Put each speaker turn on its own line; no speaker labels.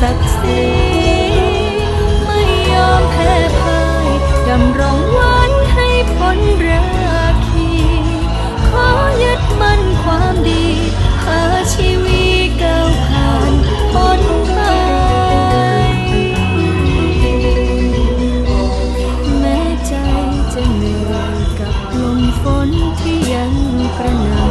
ศักดิ์ศรีไม่ยอมแพ้พ่ายดำรงวันให้พ้นราคี ขอยึดมั่นความดีหาชีวิตก้าวผ่านพ้นไปแม้ใจจะเหนื่อยกับลมฝนที่ยังกระหน่ำ